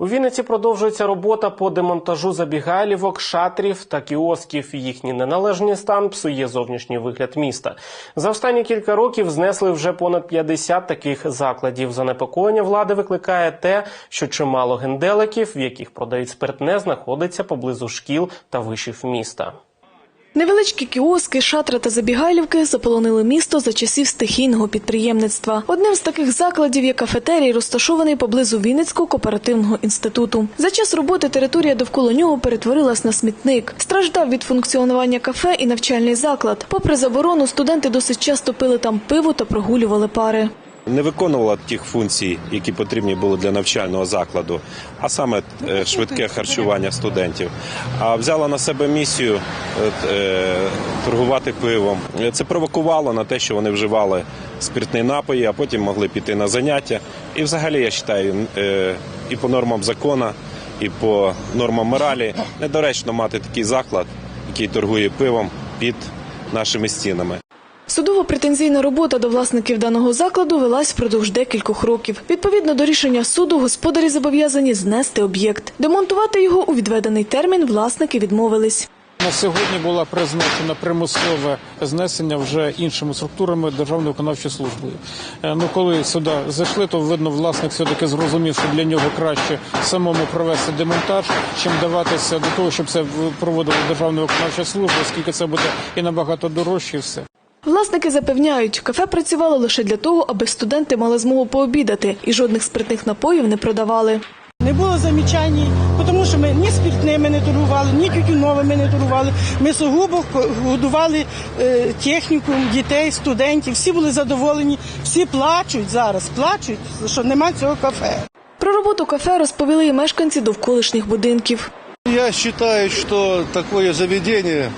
У Вінниці продовжується робота по демонтажу забігайлівок, шатрів та кіосків. Їхній неналежний стан псує зовнішній вигляд міста. За останні кілька років знесли вже понад 50 таких закладів. Занепокоєння влади викликає те, що чимало генделиків, в яких продають спиртне, знаходиться поблизу шкіл та вишів міста. Невеличкі кіоски, шатри та забігайлівки заполонили місто за часів стихійного підприємництва. Одним з таких закладів є кафетерій, розташований поблизу Вінницького кооперативного інституту. За час роботи територія довкола нього перетворилась на смітник. Страждав від функціонування кафе і навчальний заклад. Попри заборону, студенти досить часто пили там пиво та прогулювали пари. Не виконувала тих функцій, які потрібні були для навчального закладу, а саме е, швидке харчування студентів, а взяла на себе місію е, торгувати пивом. Це провокувало на те, що вони вживали спиртні напої, а потім могли піти на заняття. І взагалі я вважаю, е, і по нормам закону, і по нормам моралі недоречно мати такий заклад, який торгує пивом під нашими стінами. Судово-претензійна робота до власників даного закладу велась впродовж декількох років. Відповідно до рішення суду, господарі зобов'язані знести об'єкт. Демонтувати його у відведений термін власники відмовились. На сьогодні була призначена примусове знесення вже іншими структурами Державної виконавчої служби. Е, Ну коли сюди зайшли, то видно, власник все таки зрозумів, що для нього краще самому провести демонтаж, чим даватися до того, щоб це проводила Державна виконавча служба, оскільки це буде і набагато дорожче, і все. Власники запевняють, кафе працювало лише для того, аби студенти мали змогу пообідати і жодних спиртних напоїв не продавали. Не було замічань, тому що ми ні спиртними не торгували, ні тютюновими не торгували. Ми сугубо годували е, техніку, дітей, студентів. Всі були задоволені, всі плачуть зараз, плачуть, що нема цього кафе. Про роботу кафе розповіли і мешканці довколишніх будинків. Я считаю, что такое заведение,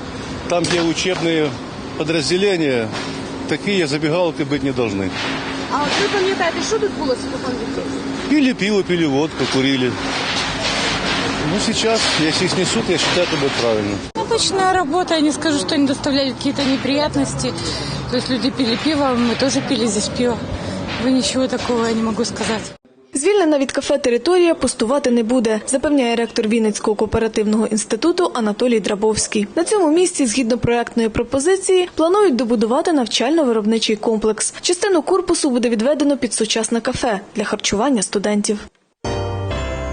там, где учебные подразделения, такие забегаловки быть не должны. А от ви пам'ятаєте, що тут було спокон віків? Пили пиво, пили водку, курили. Ну, сейчас, если их снесут, я считаю, это будет правильно. Обычная работа, я не скажу, что они доставляют какие-то неприятности. То есть люди пили пиво, мы тоже пили здесь пиво. Вы ничего такого я не могу сказать. Звільнена від кафе територія пустувати не буде, запевняє ректор Вінницького кооперативного інституту Анатолій Драбовський. На цьому місці, згідно проектної пропозиції, планують добудувати навчально-виробничий комплекс. Частину корпусу буде відведено під сучасне кафе для харчування студентів.